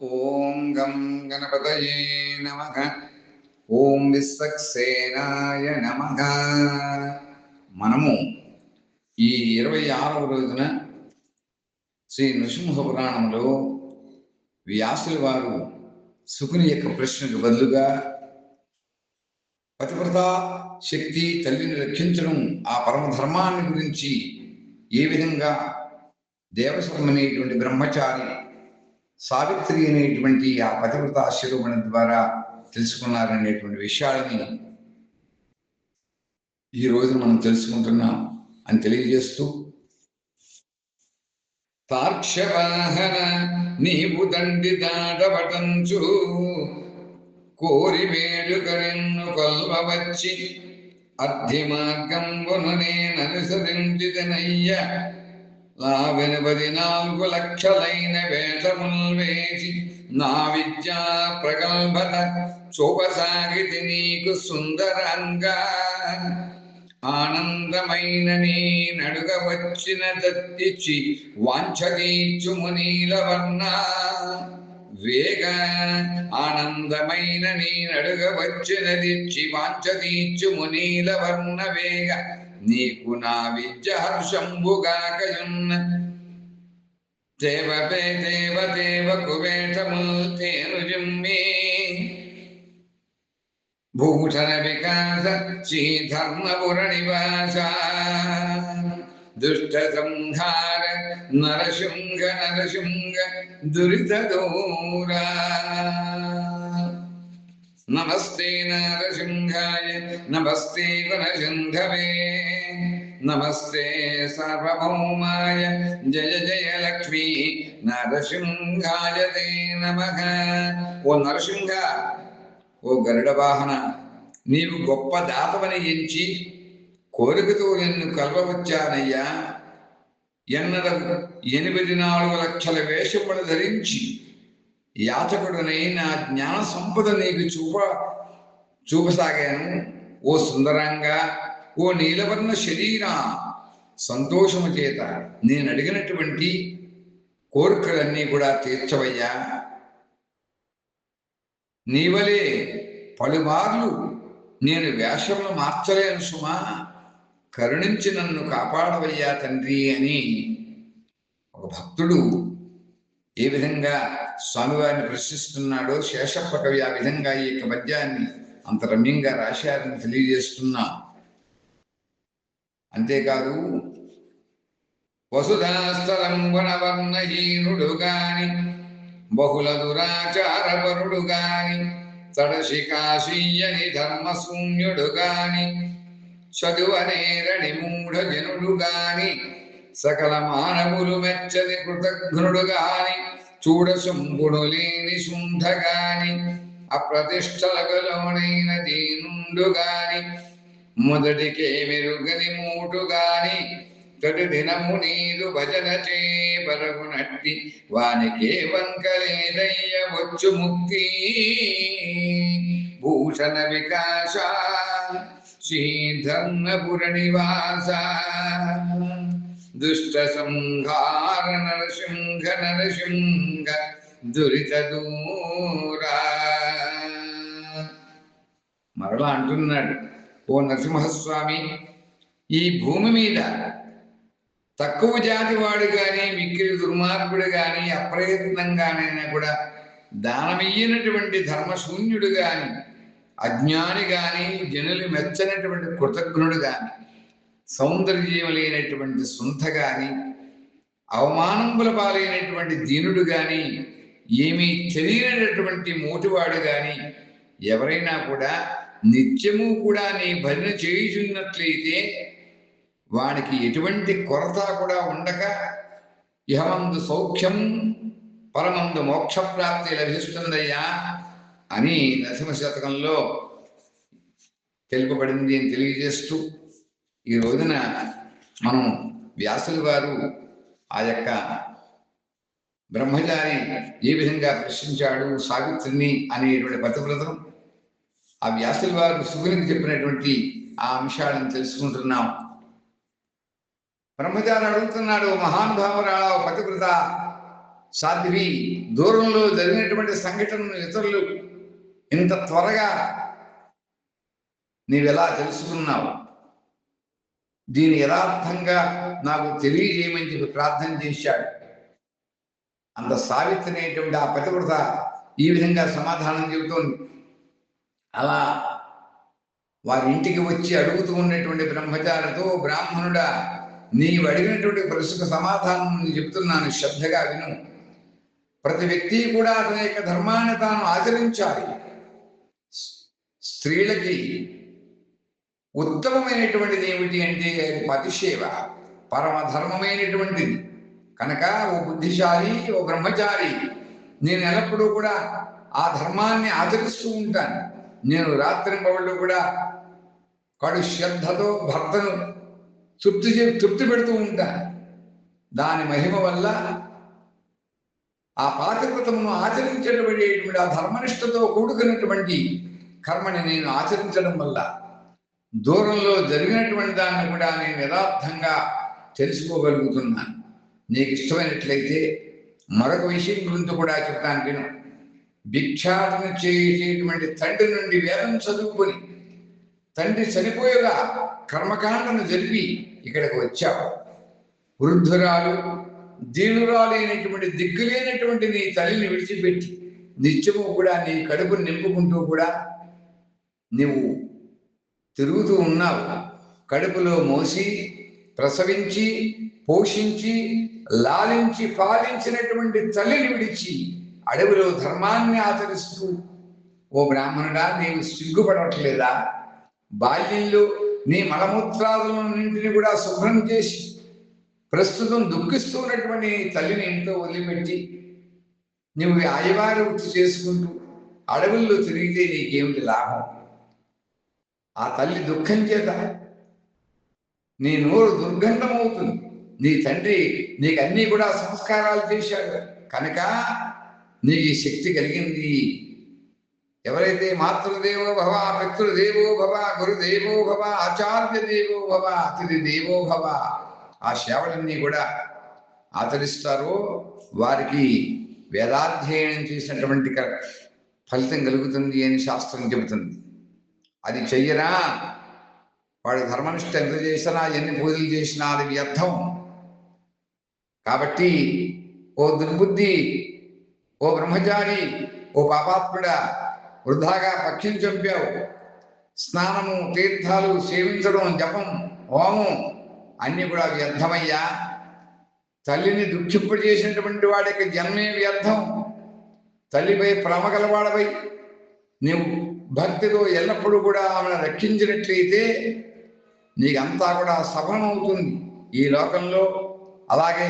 ఓం గం గణపతయే నమ. ఓం విశ్వక్సేనాయ నమ. మనము ఈ ఇరవై ఆరవ రోజున శ్రీ నృసింహ పురాణంలో వ్యాసుల వారు శుకుని యొక్క ప్రశ్నకు బదులుగా పతివ్రత శక్తి తల్లిని రక్షించడం ఆ పరమధర్మాన్ని గురించి ఏ విధంగా దేవశర్మ అనేటువంటి బ్రహ్మచారి సావిత్రి అనేటువంటి ఆ పతివ్రత ఆశీర్వణం ద్వారా తెలుసుకున్నారనేటువంటి విషయాలని ఈ రోజు మనం తెలుసుకుంటున్నాం అని తెలియజేస్తూ తార్క్షవాహన నీవు దండి దాడవటంచు కోరి వేడుకరెన్ను కొల్వవచ్చి అర్ధి మార్గంబును నేననుసరించిదనయ్య నా నాలుగు లక్షలైన వేషముల్ వేసి నా విద్యా ప్రగల్భత చూపసాగితి నీకు సుందరంగా. ఆనందమైన నీ నడుగ వచ్చిన దత్తిచి వాంఛదీచు మునీల వర్ణ వేగ ఆనందమైన నీ నడుగ వచ్చినదిచ్చి వాంఛదీచు మునీల వర్ణ వేగ. నీకు నా విద్య హర్షంబుగాకయున్న దేవపే దేవ దేవ కువేటముల్ తేను జిమ్మి భూషణ వికాస శ్రీధర్మపుర నివాస దుష్ట సంహార నరసింహ నరసింహ దురిత దూరా నమస్తే నరసింహాయ నమస్తే గుణసింధవే నమస్తే సార్వభౌమాయ జయ జయ లక్ష్మీ. నరసింహాయ తే నమ. ఓ నరసింహ ఓ గరుడ వాహన నీవు గొప్ప దాతవని ఎంచి కోరికతో నిన్ను కలవవచ్చానయ్యా ఎన్నడ ఎనిమిది నాలుగు లక్షల వేషములు ధరించి యాచకుడునై నా జ్ఞాన సంపద నీకు చూప చూపసాగాను. ఓ సుందరంగా ఓ నీలవర్ణ శరీర సంతోషము చేత నేను అడిగినటువంటి కోరికలన్నీ కూడా తీర్చవయ్యా. నీవలే పలుమార్లు నేను వేషములు మార్చలేను సుమా. కరుణించి నన్ను కాపాడవయ్యా తండ్రి అని ఒక భక్తుడు ఏ విధంగా స్వామివారిని ప్రశ్నిస్తున్నాడో శేషప్ప కవి ఆ విధంగా ఈ యొక్క పద్యాన్ని అంత రమ్యంగా రాశారని తెలియజేస్తున్నా. అంతేకాదు వసుధాస్థలంబనవర్ణహీనుడు గాని బహుళ దురాచారపరుడు గాని తడశికాశీయని ధర్మశూన్యుడు గాని చదువనేరని మూఢజనుడు గాని సకల మానవులు మెచ్చని కృతజ్ఞుడు గాని చూడ శంభుడు లేని శుంఠ గాని అప్రతిష్టలగలోనైన దీనుండు గాని మొదటికే మెరుగని మూటు గాని తడి దినము నీరు భజన చే వానికే వంకలేదయ్య వచ్చు ముక్తి. భూషణ వికాస శ్రీధర్మపుర నివాస. దుష్ట సంహార నరసింహ నరసింహ దురిత దూరా మరలా అంటున్నాడు ఓ నరసింహస్వామి ఈ భూమి మీద తక్కువ జాతి వాడు కానీ మిక్కిలి దుర్మార్గుడు కానీ అప్రయత్నంగానైనా కూడా దానమయ్యినటువంటి ధర్మశూన్యుడు కానీ అజ్ఞాని కానీ జనులు మెచ్చనటువంటి కృతజ్ఞుడు కానీ సౌందర్యములైనటువంటి లేనటువంటి సుంత గాని అవమానంబుల పాలైనటువంటి దీనుడు గాని ఏమీ తెలియనటువంటి మోటివాడు గాని ఎవరైనా కూడా నిత్యము కూడా నీ భజన చేయుచున్నట్లయితే వాడికి ఎటువంటి కొరత కూడా ఉండక ఇహమందు సౌఖ్యం పరమందు మోక్షప్రాప్తి లభిస్తుందయ్యా అని నరసింహ శతకంలో తెలుపబడింది అని తెలియజేస్తూ ఈ రోజున మనం వ్యాసులు వారు ఆ యొక్క బ్రహ్మచారి ఏ విధంగా ప్రశ్నించాడు సావిత్రిని అనేటువంటి పతివ్రతం ఆ వ్యాసుల వారు సుగునికి చెప్పినటువంటి ఆ అంశాలను తెలుసుకుంటున్నాం. బ్రహ్మచారి అడుగుతున్నాడు మహానుభావురాల పతివ్రత సాధ్వి దూరంలో జరిగినటువంటి సంఘటనను ఇతరులు ఇంత త్వరగా నీవెలా తెలుసుకున్నావు? దీని యథార్థంగా నాకు తెలియజేయమని చెప్పి ప్రార్థన చేశాడు. అంత సావిత్రి అనేటువంటి ఆ పతివ్రత ఈ విధంగా సమాధానం చెబుతోంది. అలా వారి ఇంటికి వచ్చి అడుగుతూ ఉన్నటువంటి బ్రహ్మచారితో బ్రాహ్మణుడా నీవు అడిగినటువంటి ప్రశ్నకు సమాధానం చెబుతున్నాను చెప్తున్నాను శ్రద్ధగా విను. ప్రతి వ్యక్తి కూడా అతని యొక్క ధర్మాన్ని తాను ఆచరించాలి. స్త్రీలకి ఉత్తమమైనటువంటిది ఏమిటి అంటే పతిసేవ పరమ ధర్మమైనటువంటిది కనుక ఓ బుద్ధిశాలి ఓ బ్రహ్మచారి నేను ఎల్లప్పుడూ కూడా ఆ ధర్మాన్ని ఆచరిస్తూ ఉంటాను. నేను రాత్రి పౌళ్ళు కూడా కడు శ్రద్ధతో భర్తను తృప్తి చే తృప్తి పెడుతూ ఉంటాను. దాని మహిమ వల్ల ఆ పాతివ్రతమును ఆచరించబడేటువంటి ఆ ధర్మనిష్టతో కూడుకున్నటువంటి కర్మని నేను ఆచరించడం వల్ల దూరంలో జరిగినటువంటి దాన్ని కూడా నేను యథార్థంగా తెలుసుకోగలుగుతున్నాను. నీకు ఇష్టమైనట్లయితే మరొక విషయం గురించి కూడా చెప్తాను విను. భిక్షాటన చేసేటువంటి తండ్రి నుండి వేదం చదువుకొని తండ్రి చనిపోయేగా కర్మకాండను జరిపి ఇక్కడికి వచ్చావు. వృద్ధురాలు దీనురాలైనటువంటి దిగ్గులేనటువంటి నీ తల్లిని విడిచిపెట్టి నిత్యము కూడా నీ కడుపు నింపుకుంటూ కూడా నువ్వు తిరుగుతూ ఉన్నావు. కడుపులో మోసి ప్రసవించి పోషించి లాలించి పాలించినటువంటి తల్లిని విడిచి అడవిలో ధర్మాన్ని ఆచరిస్తూ ఓ బ్రాహ్మణుడా నీవు సిగ్గుపడట్లేదా? బాల్యంలో నీ మలమూత్రాదులన్నింటినీ కూడా శుభ్రం చేసి ప్రస్తుతం దుఃఖిస్తున్నటువంటి తల్లిని ఇంట్లో వదిలిపెట్టి నువ్వు ఆయవారి వృత్తి చేసుకుంటూ అడవుల్లో తిరిగితే నీకేమిటి లాభం? ఆ తల్లి దుఃఖం చేత నీ నోరు దుర్గంధమవుతుంది. నీ తండ్రి నీకు అన్నీ కూడా సంస్కారాలు చేశాడు. కనుక నీకు ఈ శక్తి కలిగింది. ఎవరైతే మాతృదేవో భవ పితృదేవో భవ గురుదేవో భవ ఆచార్య దేవో భవ అతిథి దేవో భవ ఆ సేవలన్నీ కూడా ఆచరిస్తారో వారికి వేదాధ్యయనం చేసినటువంటి క- ఫలితం కలుగుతుంది అని శాస్త్రం చెబుతుంది. అది చెయ్యరా? వాడు ధర్మనిష్ట ఎంత చేసినా ఎన్ని పూజలు చేసినా అది వ్యర్థం. కాబట్టి ఓ దుర్బుద్ధి ఓ బ్రహ్మచారి ఓ పాపాత్ముడా వృధాగా పక్షిని చంపావు. స్నానము తీర్థాలు సేవించడం జపం హోమం అన్ని కూడా వ్యర్థమయ్యా. తల్లిని దుఃఖింపజేసినటువంటి వాడికి జన్మే వ్యర్థం. తల్లిపై ప్రేమ గలవాడవై. నీవు భక్తితో ఎల్లప్పుడూ కూడా ఆమెను రక్షించినట్లయితే నీకంతా కూడా సఫలమవుతుంది. ఈ లోకంలో అలాగే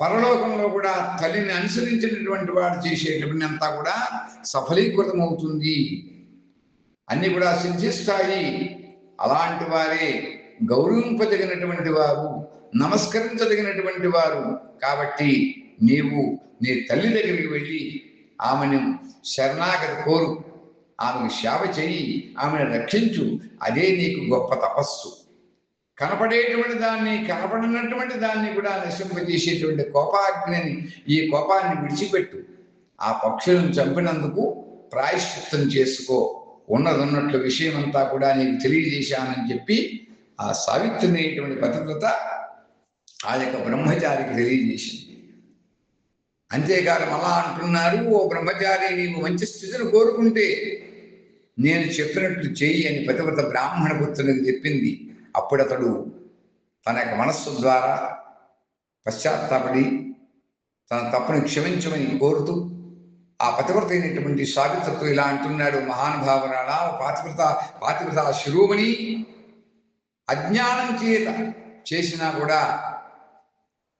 పరలోకంలో కూడా తల్లిని అనుసరించినటువంటి వాడు చేసేటువంటి అంతా కూడా సఫలీకృతం అవుతుంది అన్ని కూడా సిద్ధిస్తాయి. అలాంటి వారే గౌరవింపదగినటువంటి వారు నమస్కరించదగినటువంటి వారు. కాబట్టి నీవు నీ తల్లి దగ్గరికి వెళ్ళి ఆమెను శరణాగతి కోరు. ఆమెకు సేవ చేయి ఆమెను రక్షించు. అదే నీకు గొప్ప తపస్సు. కనపడేటువంటి దాన్ని కనపడినటువంటి దాన్ని కూడా నశింపజేసేటువంటి కోపాగ్నిని ఈ కోపాన్ని విడిచిపెట్టు. ఆ పక్షులను చంపినందుకు ప్రాయశ్చిత్తం చేసుకో. ఉన్నదన్నట్లు విషయం అంతా కూడా నీకు తెలియజేశానని చెప్పి ఆ సావిత్రినటువంటి పతివ్రత ఆ యొక్క బ్రహ్మచారికి తెలియజేసింది. అంతేకాదు అలా అంటున్నారు ఓ బ్రహ్మచారి నీవు మంచి స్థితిని కోరుకుంటే నేను చెప్పినట్లు చెయ్యి అని పతివ్రత బ్రాహ్మణ పుత్రునికి చెప్పింది. అప్పుడు అతడు తన యొక్క మనస్సు ద్వారా పశ్చాత్తాపడి తన తప్పును క్షమించమని కోరుతూ ఆ పతివ్రత అయినటువంటి సావిత్రతో ఇలా అంటున్నాడు మహానుభావరాల పాతివ్రత పాతివ్రత శిరోమణి అజ్ఞానం చేత చేసినా కూడా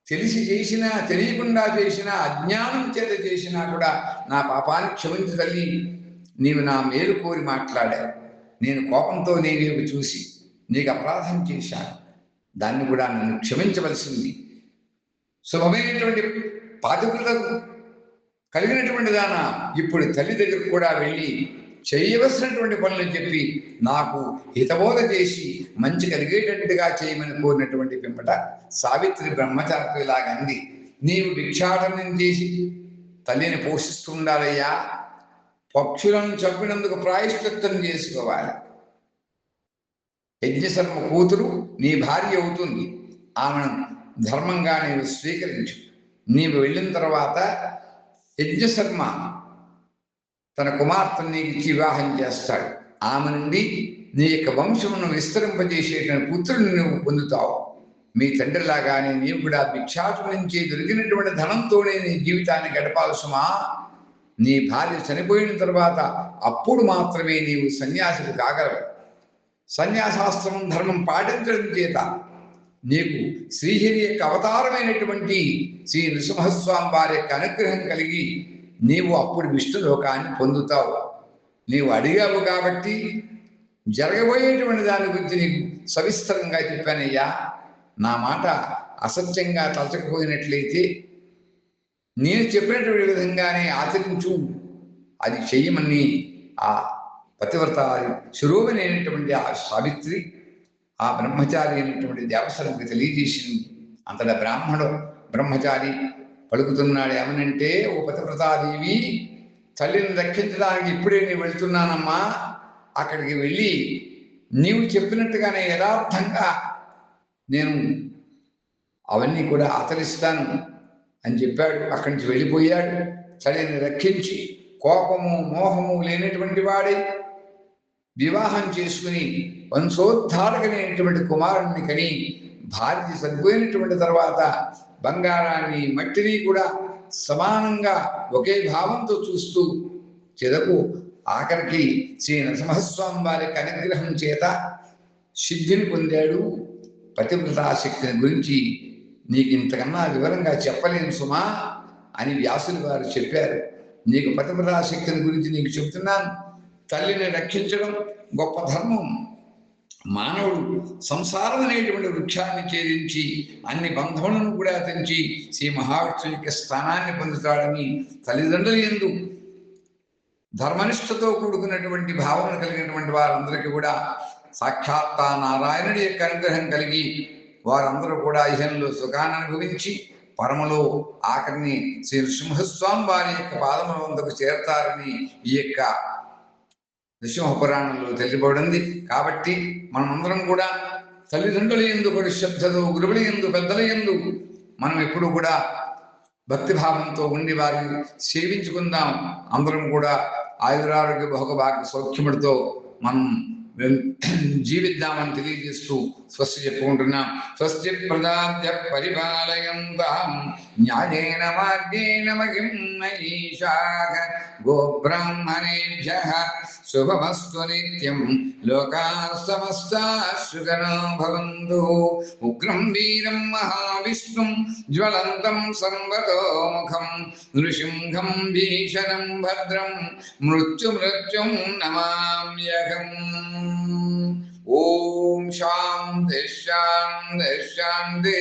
తెలిసి చేసినా తెలియకుండా చేసినా అజ్ఞానం చేత చేసినా కూడా నా పాపాన్ని క్షమించు తల్లి నీవు నా మేలు కోరి మాట్లాడావు. నేను కోపంతో నేనేవి చూసి నీకు అపరాధం చేశాను. దాన్ని కూడా నన్ను క్షమించవలసింది. శుభమైనటువంటి పాతివ్రతకు కలిగినటువంటి దాన. ఇప్పుడు తల్లి దగ్గరకు కూడా వెళ్ళి చేయవలసినటువంటి పనులు చెప్పి నాకు హితబోధ చేసి మంచి కలిగేటట్టుగా చేయమని కోరినటువంటి పిమ్మట సావిత్రి బ్రహ్మచారికి ఇలాగ అంది. నీవు భిక్షాటనం చేసి తల్లిని పోషిస్తుండాలయ్యా పక్షులను చంపినందుకు ప్రాయశ్చిత్తం చేసుకోవాలి. యజ్ఞశర్మ కూతురు నీ భార్య అవుతుంది. ఆమెను ధర్మంగా నీవు స్వీకరించు. నీవు వెళ్ళిన తర్వాత యజ్ఞశర్మ తన కుమార్తెను నీకు ఇచ్చి వివాహం చేస్తాడు. ఆమె నుండి నీ యొక్క వంశమును విస్తరింపజేసేటువంటి పుత్రుని నువ్వు పొందుతావు. మీ తండ్రిలాగానే నీవు కూడా భిక్షాటు నుంచి దొరికినటువంటి ధనంతోనే నీ జీవితాన్ని గడపాల్సుమా? నీ భార్య చనిపోయిన తర్వాత అప్పుడు మాత్రమే నీవు సన్యాసిని కాగలవు. సన్యాసాస్త్రం ధర్మం పాటించడం చేత నీకు శ్రీహరి యొక్క అవతారమైనటువంటి శ్రీ నృసింహస్వామి వారి యొక్క అనుగ్రహం కలిగి నీవు అప్పుడు విష్ణు లోకాన్ని పొందుతావు. నీవు అడిగావు కాబట్టి జరగబోయేటువంటి దాని గురించి నీకు సవిస్తరంగా చెప్పానయ్యా. నా మాట అసత్యంగా తలచకపోయినట్లయితే నేను చెప్పినటువంటి విధంగానే ఆచరించు. అది చెయ్యమని ఆ పతివ్రత శిరోమణి అయినటువంటి ఆ సావిత్రి ఆ బ్రహ్మచారి అయినటువంటి దేవసరంకి తెలియజేసింది. అంతటా బ్రాహ్మణుడు బ్రహ్మచారి పలుకుతున్నాడు ఏమనంటే ఓ పతివ్రతాదేవి తల్లిని రక్షించడానికి ఇప్పుడే నేను వెళ్తున్నానమ్మా. అక్కడికి వెళ్ళి నీవు చెప్పినట్టుగానే యథార్థంగా నేను అవన్నీ కూడా ఆచరిస్తాను. అని చెప్పాడు. అక్కడి నుంచి వెళ్ళిపోయాడు. తనని రక్షించి కోపము మోహము లేనటువంటి వాడే వివాహం చేసుకుని వంశోద్ధారకమైనటువంటి కుమారుణ్ణి కని భార్య చనిపోయినటువంటి తర్వాత బంగారాన్ని మట్టిని కూడా సమానంగా ఒకే భావంతో చూస్తూ చెదకు ఆఖరికి శ్రీ నరసింహస్వామి వారి అనుగ్రహం చేత సిద్ధిని పొందాడు. పతివ్రతాశక్తిని గురించి నీకు ఇంతకన్నా వివరంగా చెప్పలేను సుమా అని వ్యాసులు వారు చెప్పారు. నీకు పతివ్రతాశక్తిని గురించి నీకు చెబుతున్నాను. తల్లిని రక్షించడం గొప్ప ధర్మం. మానవుడు సంసారం అనేటువంటి వృక్షాన్ని ఛేదించి అన్ని బంధములను కూడా తెంచి శ్రీ మహావిష్ణు యొక్క స్థానాన్ని పొందుతాడని తల్లిదండ్రులు ఎందు ధర్మనిష్టతో కూడుకున్నటువంటి భావన కలిగినటువంటి వారందరికీ కూడా సాక్షాత్ నారాయణుడి యొక్క అనుగ్రహం కలిగి వారందరూ కూడా ఇహంలో సుఖాన్ని అనుభవించి పరమలో ఆఖరిని శ్రీ నృసింహస్వామి వారి యొక్క పాదముల వందకు చేరతారని ఈ యొక్క నృసింహ పురాణంలో తెలియబడింది. కాబట్టి మనమందరం కూడా తల్లిదండ్రుల ఎందు కూడా గురువుల ఎందు పెద్దల ఎందు మనం ఎప్పుడు కూడా భక్తిభావంతో ఉండి వారిని సేవించుకుందాం. అందరం కూడా ఆయురారోగ్య భోగభాగ్య సౌఖ్యముడితో మనం జీవిద్దామని తెలియజేస్తూ స్వస్తి చెప్పుకుంటున్నాం స్వస్తి ప్రదాద్య పరిపాలయంతాం న్యాయేన మార్గేణ మహిం నైషాః గోబ్రాహ్మణేభ్య శుభమస్తు నిత్యం లోకా సమస్తా సుఖనో భవంతు ఉగ్రం వీరం మహావిష్ణుం జ్వలంతం సంవతోముఖం నృసింహం భీషణం భద్రం మృత్యుమృత్యుం నమామ్యహం ॐ शां शान्ति